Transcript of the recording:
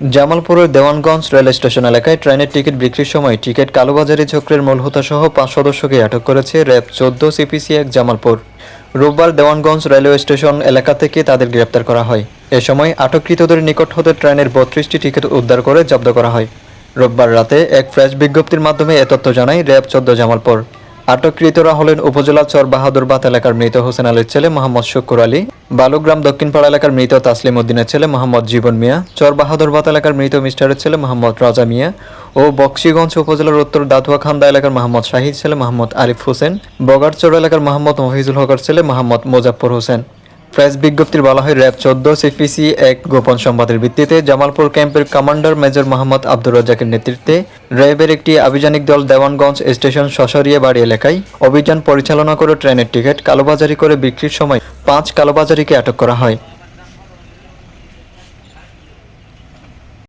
জামালপুরের Dewanganj rail station এলাকায় ট্রেনের টিকিট বিক্রির সময় টিকিট কালোবাজারি চক্রের মূল সহ পাঁচ সদস্যকে আটক করেছে র্যাব চোদ্দ সিপিসি এক জামালপুর। রোববার দেওয়ানগঞ্জ রেলওয়ে স্টেশন এলাকা থেকে তাদের গ্রেপ্তার করা হয়। এ সময় আটককৃতদের নিকট হতে ট্রেনের বত্রিশটি টিকিট উদ্ধার করে জব্দ করা হয়। রোববার রাতে এক ফ্রেশ বিজ্ঞপ্তির মাধ্যমে এ তথ্য জানায় র্যাব চোদ্দ জামালপুর। আটককৃতরা হলেন উপজেলা চর বাহাদুরবাদ এলাকার মৃত হোসেন আলীর ছেলে মোহাম্মদ শুকুর আলী, বালুগ্রাম দক্ষিণপাড়া এলাকার মৃত তাসলিম উদ্দিনের ছেলে মোহাম্মদ জীবন মিয়া, চর বাহাদুরবাদ এলাকার মৃত মিস্টারের ছেলে মোহাম্মদ রাজা মিয়া ও বক্সিগঞ্জ উপজেলার উত্তর দাতুয়া খান্দা এলাকার মোহাম্মদ শাহিদ, ছেলে মোহাম্মদ আরিফ হোসেন, বগারচর এলাকার মোহাম্মদ মহিজুল হকার ছেলে মোহাম্মদ মোজাফর হোসেন। প্রেস বিজ্ঞপ্তির বলা হয়, র্যাব চোদ্দ, সিপিসি এক গোপন সংবাদের ভিত্তিতে জামালপুর ক্যাম্পের কমান্ডার মেজর মোহাম্মদ আব্দুর রাজাকের নেতৃত্বে র্যাবের একটি আভিযানিক দল দেওয়ানগঞ্জ স্টেশন শশরিয়া বাড়ি এলাকায় অভিযান পরিচালনা করে ট্রেনের টিকিট কালোবাজারি করে বিক্রির সময় পাঁচ কালোবাজারিকে আটক করা হয়।